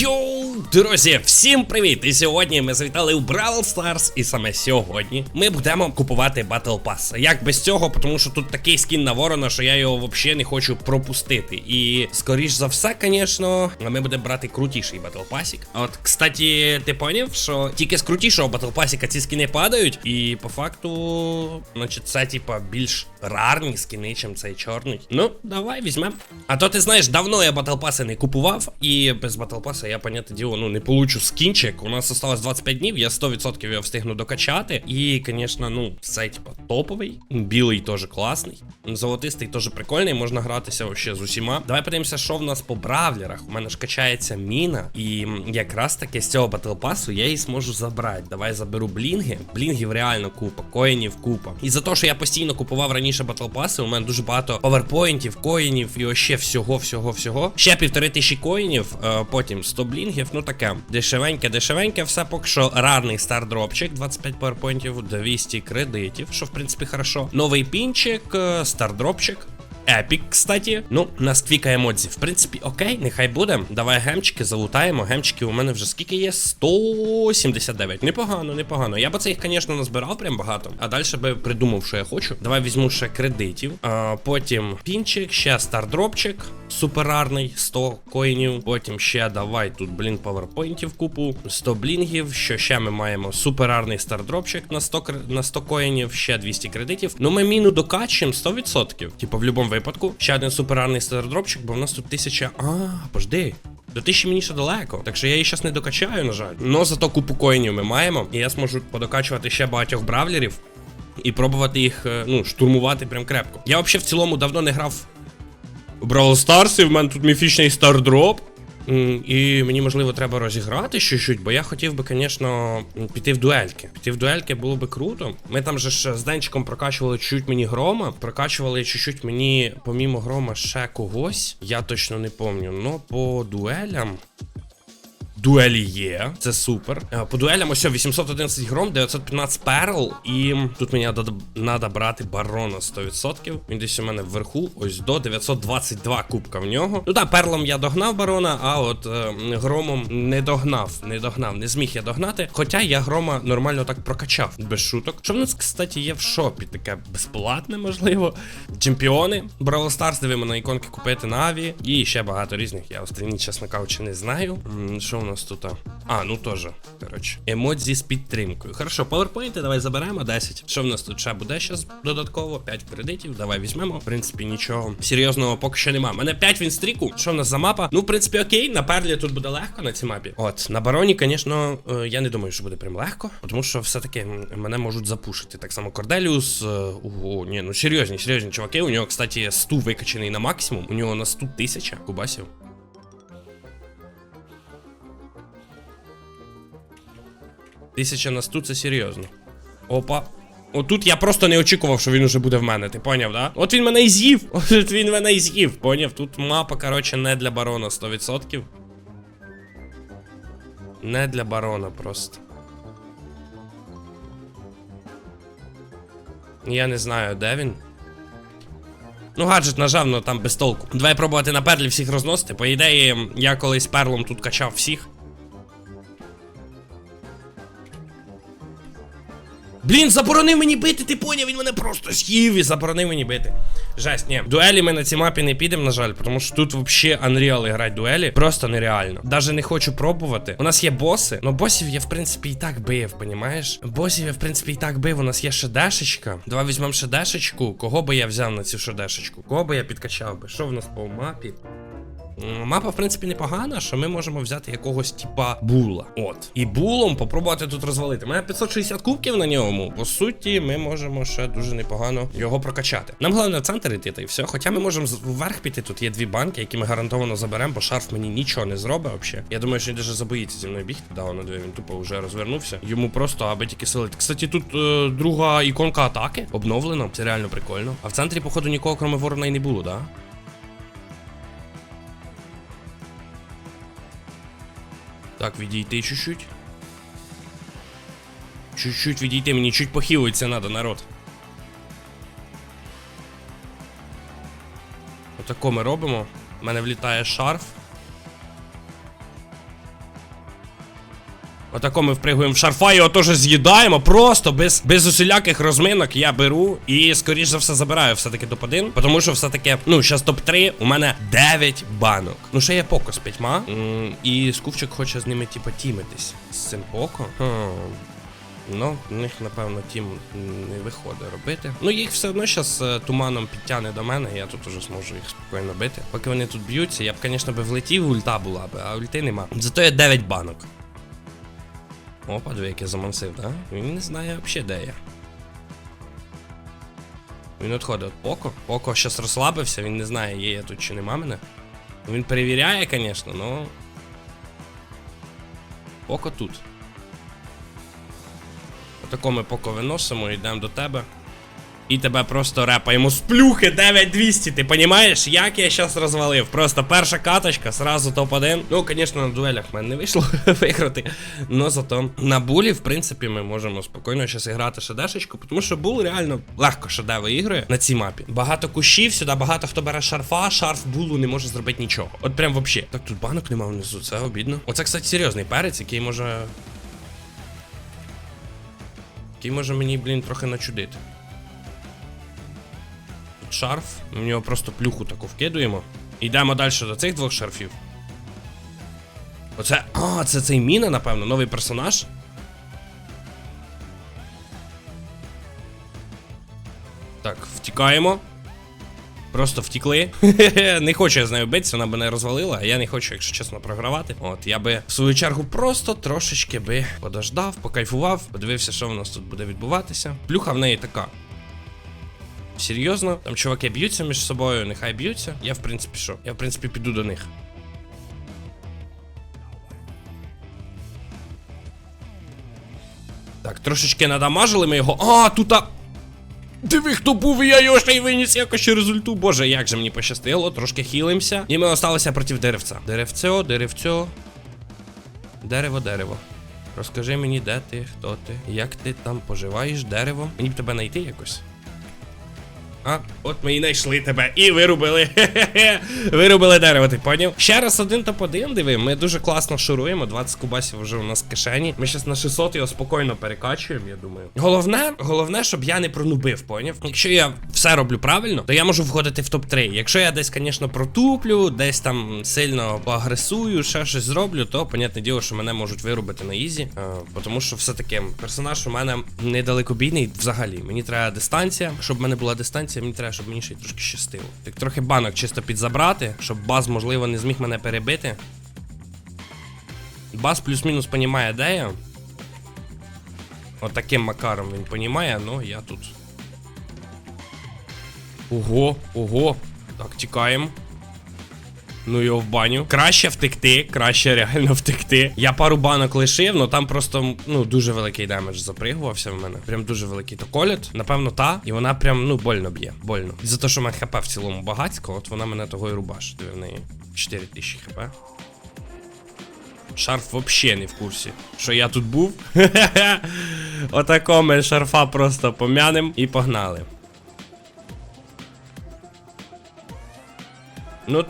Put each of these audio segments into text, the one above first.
Йоу, друзі, всім привіт! І сьогодні ми завітали у Бравл Stars, і саме сьогодні ми будемо купувати Battle Pass. Як без цього, тому що тут такий скін на ворона, що я його взагалі не хочу пропустити. І скоріш за все, звісно, ми будемо брати крутіший Battle Pass. От, кстати, ти поняв, що тільки з крутішого Battle Pass ці скіни падають, і по факту, значить, це типа більш рарні скіни, чим цей чорний. Ну, давай візьмемо. А то ти знаєш, давно я Battle Pass не купував, і без Battle Pass я, поняття діло, ну не получу скінчик. У нас осталось 25 днів, я 100% його встигну докачати. І, звісно, ну, цей типа топовий. Білий теж класний. Золотистий теж прикольний, можна гратися вообще з усіма. Давай подивимося, що в нас по бравлерах. У мене ж качається міна, і якраз таки з цього Pass я її зможу забрати. Давай заберу блінги. Блінгів реально купа, коїнів купа. І за те, що я постійно купував раніше Pass, у мене дуже багато паверпоінтів, коїнів і вообще всього, всього, всього. Ще півтори тисячі коїнів, е, потім 100 блінгів, ну таке. Дешевеньке, дешевеньке, все поки що рарний стардропчик, 25 паверпоінтів, 200 кредитів, що в принципі хорошо. Новий пінчик, е, стардропчик. Епік, кстати. Ну, нас квіка емодзі. В принципі, окей, нехай буде. Давай гемчики залутаємо. Гемчики у мене вже скільки є? 179. Непогано, непогано. Я би це їх, звісно, назбирав прям багато. А далі би придумав, що я хочу. Давай візьму ще кредитів. А, потім пінчик, ще стардропчик. Суперарний, 100 коїнів. Потім ще давай тут, блін, паверпойнтів купу. 100 блінгів. Що ще ми маємо? Суперарний стардропчик на 100 на 100 коїнів, ще 200 кредитів. Ну, ми міну докачуємо 100%. Типу, в будь-якому випадку. Ще один суперарний стардропчик, бо в нас тут 1000. А, пожди. До тисячі мені ще далеко, так що я її зараз не докачаю, на жаль. Но зато купу коїнів ми маємо, і я зможу подокачувати ще багатьох бравлерів і пробувати їх, е, ну, штурмувати прям крепко. Я взагалі в цілому давно не грав Brawl Stars, і в мене тут міфічний стардроп. І мені, можливо, треба розіграти щось, бо я хотів би, звісно, піти в дуельки. Піти в дуельки було би круто. Ми там же ж з Денчиком прокачували чуть-чуть мені грома, прокачували чуть-чуть мені, помімо грома, ще когось. Я точно не пам'ятаю. Но по дуелям. Дуелі є, це супер. Е, По дуелям ось 811 гром, 915 перл. І тут мені треба брати барона 100%. Він десь у мене вверху, ось до 922 кубка в нього. Ну так, перлом я догнав барона, а от е, громом не догнав, не догнав, не зміг я догнати. Хоча я грома нормально так прокачав, без шуток. Що в нас, кстати, є в шопі? Таке безплатне, можливо. Чемпіони Brawl Stars, дивимо на іконки купити на Аві. І ще багато різних. Я останні, чесно кажучи, не знаю. Що у нас тут? А, ну теж. Коротше. Емодзі з підтримкою. Хорошо, PowerPoint давай заберемо 10. Що в нас тут ще буде зараз додатково? 5 кредитів. Давай візьмемо. В принципі, нічого серйозного поки що нема. Мене 5 вінстріку. Що в нас за мапа? Ну, в принципі, окей, на перлі тут буде легко на цій мапі. От, на бароні, звісно, е, я не думаю, що буде прям легко, тому що все-таки мене можуть запушити. Так само Корделіус. е, Ого, ні, ну серйозні, серйозні чуваки. У нього, кстати, 100 викачений на максимум. У нього на 100 тисяча кубасів. Тисяча на 100 це серйозно. Опа. Отут я просто не очікував, що він уже буде в мене, ти поняв, да? От він мене і з'їв. От він мене і з'їв, поняв? Тут мапа, коротше, не для барона 100%. Не для барона просто. Я не знаю, де він. Ну, гаджет нажав, но там без толку. Давай пробувати на перлі всіх розносити. По ідеї, я колись перлом тут качав всіх. Блін, заборонив мені бити, ти поняв, він мене просто з'їв і заборонив мені бити. Жесть, ні. Дуелі ми на цій мапі не підемо, на жаль, тому що тут взагалі Unreal грати дуелі просто нереально. Даже не хочу пробувати. У нас є боси, але босів я, в принципі, і так бив, понімаєш? Босів я, в принципі, і так бив. У нас є шедешечка. Давай візьмемо шедешечку. Кого би я взяв на цю шедешечку? Кого би я підкачав би? Що в нас по мапі? Мапа, в принципі, непогана, що ми можемо взяти якогось типа була. От. І булом попробувати тут розвалити. У мене 560 кубків на ньому. По суті, ми можемо ще дуже непогано його прокачати. Нам головне в центр йти, та й все. Хоча ми можемо вверх піти. Тут є дві банки, які ми гарантовано заберемо, бо шарф мені нічого не зробить взагалі. Я думаю, що він даже забоїться зі мною бігти. Да, воно він тупо вже розвернувся. Йому просто аби тільки силити. Кстати, тут е, друга іконка атаки обновлена. Це реально прикольно. А в центрі, походу, нікого, крім ворона, і не було, да? Так, відійти чуть-чуть. Чуть-чуть відійти, мені чуть похилитися надо, народ. Отако ми робимо. У мене влітає шарф. Отако ми впригуємо в шарфа, його теж з'їдаємо. Просто без, без усіляких розминок я беру і, скоріш за все, забираю все-таки топ-1. Тому що все-таки, ну, зараз топ-3, у мене 9 банок. Ну, ще є поко з п'ятьма. І Скупчик хоче з ними, типу, тімитись. З цим поко. Хм. Ну, в них, напевно, тім не виходить робити. Ну, їх все одно зараз туманом підтягне до мене, я тут уже зможу їх спокійно бити. Поки вони тут б'ються, я б, звісно, влетів, ульта була б, а ульти нема. Зато є 9 банок. Опа, як я замансив, да? Він не знає взагалі, де я. Він відходить від Поко. Поко щас розслабився, він не знає, є я тут чи нема мене. Він перевіряє, звісно, но. Поко тут. Отако ми поко виносимо, йдемо до тебе. І тебе просто репаємо з плюхи 9200, ти понімаєш, як я щас розвалив? Просто перша каточка, сразу топ-1. Ну, звісно, на дуелях в мене не вийшло виграти. Но зато на булі, в принципі, ми можемо спокійно зараз грати шедешечку, тому що бул реально легко шеде виігрує на цій мапі. Багато кущів, сюди багато хто бере шарфа, шарф булу не може зробити нічого. От прям вообще. Так тут банок нема внизу, це обідно. Оце, кстати, серйозний перець, який може. Який може мені, блін, трохи начудити. Шарф, в нього просто плюху таку вкидуємо. Йдемо далі до цих двох шарфів. Оце. А, це цей міна, напевно, новий персонаж. Так, втікаємо. Просто втікли. не хочу я з нею битися, вона б не розвалила, а я не хочу, якщо чесно, програвати. От, я би в свою чергу просто трошечки би подождав, покайфував, подивився, що в нас тут буде відбуватися. Плюха в неї така. Серйозно, там чуваки б'ються між собою, нехай б'ються. Я в принципі що? Я в принципі піду до них. Так, трошечки надамажили ми його. А, тут. А... Диви, хто був, і я його й виніс якось ще результу. Боже, як же мені пощастило, трошки хілимося. І ми осталися проти деревця. Деревцьо, деревцьо. Дерево, дерево. Розкажи мені, де ти, хто ти, як ти там поживаєш, дерево. Мені б тебе знайти якось. А, от ми і знайшли тебе і вирубили. Вирубили дерево, ти поняв? Ще раз один топ-1, диви, ми дуже класно шуруємо. 20 кубасів вже у нас в кишені. Ми зараз на 600 його спокійно перекачуємо, я думаю. Головне, головне, щоб я не пронубив, поняв? Якщо я все роблю правильно, то я можу входити в топ-3. Якщо я десь, звісно, протуплю, десь там сильно поагресую, ще щось зроблю, то, понятне діло, що мене можуть вирубити на ізі. Е, тому що все-таки персонаж у мене недалекобійний взагалі. Мені треба дистанція. Щоб в мене була дистанція, мені треба, щоб мені ще трошки щастило. Так трохи банок чисто підзабрати, щоб баз, можливо, не зміг мене перебити. Баз плюс-мінус понімає, де я. От макаром він понімає, ну я тут. Ого, ого. Так, тікаємо. Ну його в баню. Краще втекти, краще реально втекти. Я пару банок лишив, але там просто ну дуже великий демедж запригувався в мене. Прям дуже великий. То коліт, напевно, та. І вона прям ну больно б'є. Больно. За те, що в мене хп в цілому багатько, от вона мене того і рубаш. Диви в неї 4000 хп. Шарф вообще не в курсі, що я тут був. Отако ми шарфа просто пом'янем і погнали. Ну,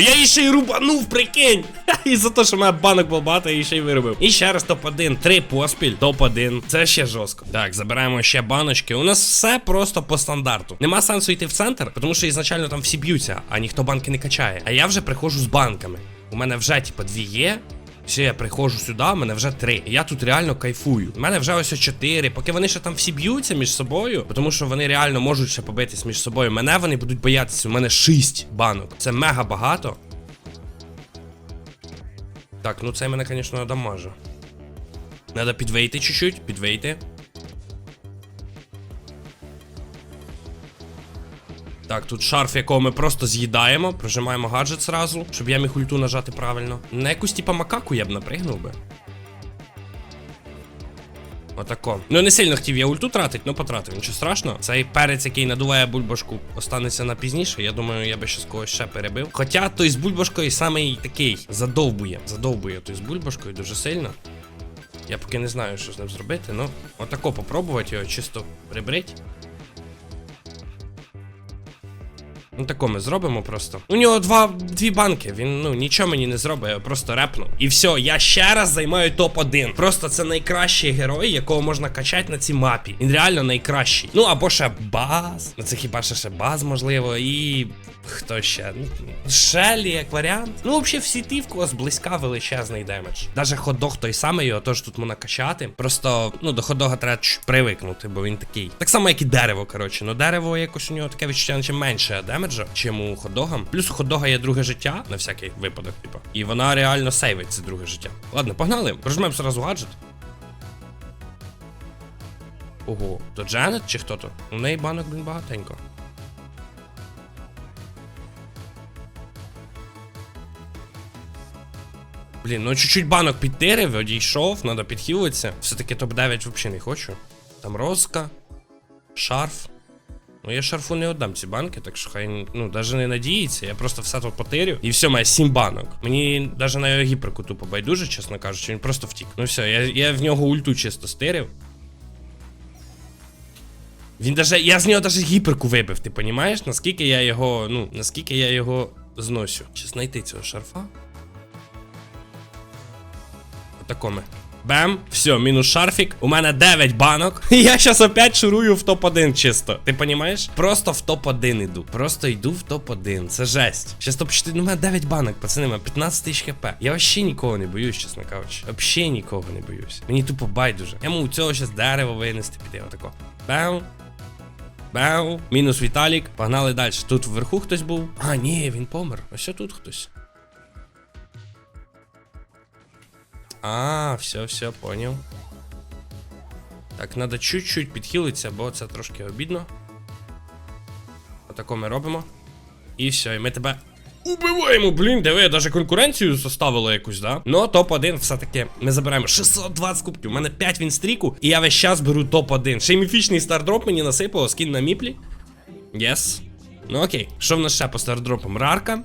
я її ще й рубанув, прикинь! І за те, що в мене банок був багато, я її ще й виробив. І ще раз топ-1, три поспіль, топ-1. Це ще жорстко. Так, забираємо ще баночки. У нас все просто по стандарту. Нема сенсу йти в центр, тому що ізначально там всі б'ються, а ніхто банки не качає. А я вже приходжу з банками. У мене вже, типа, дві є. Все, я приходжу сюди, мене вже три. Я тут реально кайфую. У мене вже ось чотири. Поки вони ще там всі б'ються між собою, тому що вони реально можуть ще побитись між собою. Мене вони будуть боятися. У мене шість банок. Це мега багато. Так, ну це мене, звісно, надамаже. Треба підвейти чуть-чуть, підвейти. Так, тут шарф, якого ми просто з'їдаємо, прожимаємо гаджет зразу, щоб я міг ульту нажати правильно. На якусь типа макаку я б напригнув би. Отако. Ну не сильно хотів я ульту тратить, ну потратив, нічого страшного. Цей перець, який надуває бульбашку, останеться на пізніше. Я думаю, я би з когось ще перебив. Хоча той з бульбашкою самий такий задовбує. Задовбує той з бульбашкою дуже сильно. Я поки не знаю, що з ним зробити, ну отако попробувати його чисто прибрить. Ну тако ми зробимо просто. У нього два дві банки. Він ну нічого мені не зробить, я просто репну. І все, я ще раз займаю топ-1. Просто це найкращий герой, якого можна качати на цій мапі. Він реально найкращий. Ну або ще баз. Ну це хіба ще баз, можливо, і. Хто ще? Ну, Шелі, як варіант. Ну, взагалі, всі ті, в кого зблизька величезний демедж. Даже ходдог той самий, його теж тут можна качати. Просто, ну, до ходога треба привикнути, бо він такий. Так само, як і дерево, коротше. Ну, дерево якось у нього таке відчуття, наче менше демеджа, чим у ходога. Плюс у ходога є друге життя, на всякий випадок, типу. І вона реально сейвить це друге життя. Ладно, погнали. Прожмемо зразу гаджет. Ого, то Джанет чи хто то? У неї банок, блін, багатенько. Блін, ну чуть-чуть банок підтирив, одійшов, треба підхилитися. Все-таки топ-9 взагалі не хочу. Там розка, шарф. Ну я шарфу не віддам ці банки, так що хай ну навіть не надіється, я просто все тут потирю. І все, має 7 банок. Мені навіть на його гіперку тупо байдуже, чесно кажучи, він просто втік. Ну все, я, я в нього ульту чисто стирив. Він даже. Я з нього даже гіперку вибив, ти понімаєш? Наскільки я його. Ну, наскільки я його зносю. Чи знайти цього шарфа? Отакоме. Бем, все, мінус шарфік. У мене 9 банок. І я зараз опять шурую в топ-1 чисто. Ти понімаєш? Просто в топ-1 іду. Просто йду в топ-1. Це жесть. Щас топ-4. Ну, у мене 9 банок, пацани, у мене 15 тисяч хп. Я вообще нікого не боюсь, чесно кажучи. Вообще нікого не боюсь. Мені тупо байдуже. Я можу у цього зараз дерево винести, піти отако. Бем. Бем. Мінус Віталік. Погнали далі. Тут вверху хтось був. А, ні, він помер. Ось тут хтось. А, все, все, понял. Так, надо чуть-чуть підхилитися, бо це трошки обідно. Отако ми робимо. І все, і ми тебе убиваємо, блін, диви, навіть конкуренцію составило якусь, да? Ну, топ-1 все-таки ми забираємо 620 кубків. У мене 5 вінстріку, і я весь час беру топ-1. Ще й міфічний стардроп мені насипало, скін на міплі. Єс. Ну окей, що в нас ще по стардропам? Рарка.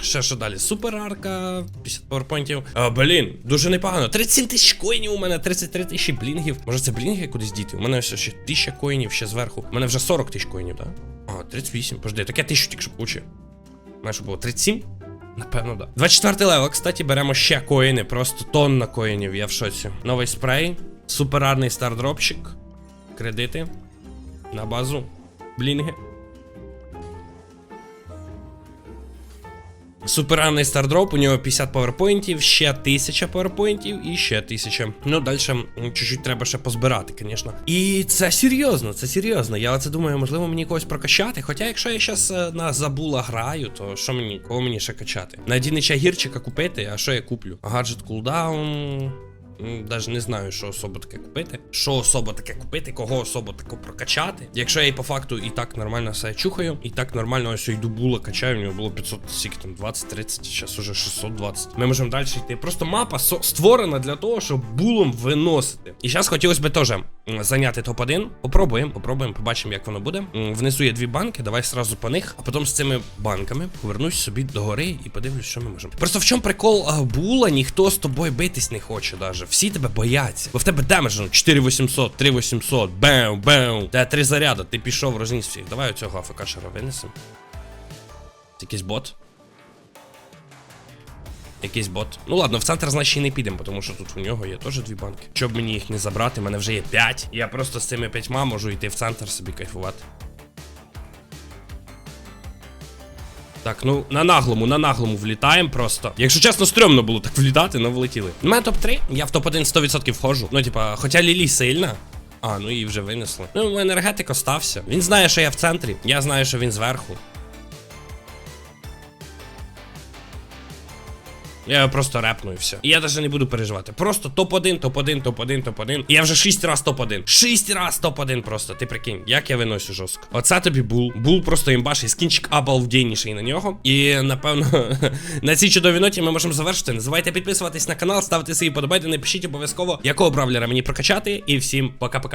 Ще що далі? Супер арка, 50 пауерпойнтів. А, блін, дуже непогано. 37 тисяч коїнів у мене, 33 тисячі блінгів. Може це блінги кудись діти? У мене ось ще 1000 коїнів ще зверху. У мене вже 40 тисяч коїнів, так? А, 38. Пожди, так я 1000 тільки що получив. Знаєш, що було 37? Напевно, да. 24 левел, кстати, беремо ще коїни, просто тонна коїнів, я в шоці. Новий спрей, суперарний стардропчик, кредити на базу, блінги. Суперарний стардроп, у нього 50 паверпойнтів, ще 1000 паверпойнтів і ще 1000. Ну, далі чуть-чуть треба ще позбирати, звісно. І це серйозно, це серйозно. Я оце думаю, можливо, мені когось прокачати. Хоча, якщо я зараз на забула граю, то що мені, кого мені ще качати? На Дінича гірчика купити, а що я куплю? Гаджет кулдаун. Навіть не знаю, що особо таке купити. Що особо таке купити, кого особо таке прокачати. Якщо я і по факту і так нормально все чухаю, і так нормально ось йду була качаю, у нього було 500 сік, там 20-30, зараз уже 620. Ми можемо далі йти. Просто мапа створена для того, щоб булом виносити. І зараз хотілося б теж зайняти топ-1. Попробуємо, попробуємо, побачимо, як воно буде. Внизу є дві банки, давай сразу по них, а потім з цими банками повернусь собі до гори і подивлюсь, що ми можемо. Просто в чому прикол була, ніхто з тобою битись не хоче даже. Всі тебе бояться. Бо в тебе демедж, ну, 4800, 3800, бем, бем. Та три заряда, ти пішов, розніс всіх. Давай оцього АФК-шера винесемо. Якийсь бот. Якийсь бот. Ну ладно, в центр, значить, не підемо, тому що тут у нього є теж дві банки. Щоб мені їх не забрати, мене вже є 5. Я просто з цими п'ятьма можу йти в центр собі кайфувати. Так, ну на наглому, на наглому влітаємо просто. Якщо чесно, стрьомно було так влітати, але влетіли. У мене топ-3, я в топ-1 100% входжу. Ну, типа, хоча Лілі сильна. А, ну її вже винесли. Ну, енергетик остався. Він знає, що я в центрі. Я знаю, що він зверху. Я просто репну і все. І я навіть не буду переживати. Просто топ-1, топ-1, топ-1, топ-1. І я вже 6 раз топ-1. 6 раз топ-1 просто. Ти прикинь, як я виносю жорстко. Оце тобі бул. Бул просто імбаший, скінчик обалденніший на нього. І напевно на цій чудовій ноті ми можемо завершити. Не забувайте підписуватись на канал, ставити свої подобайки, напишіть обов'язково, якого бравлера мені прокачати. І всім пока-пока.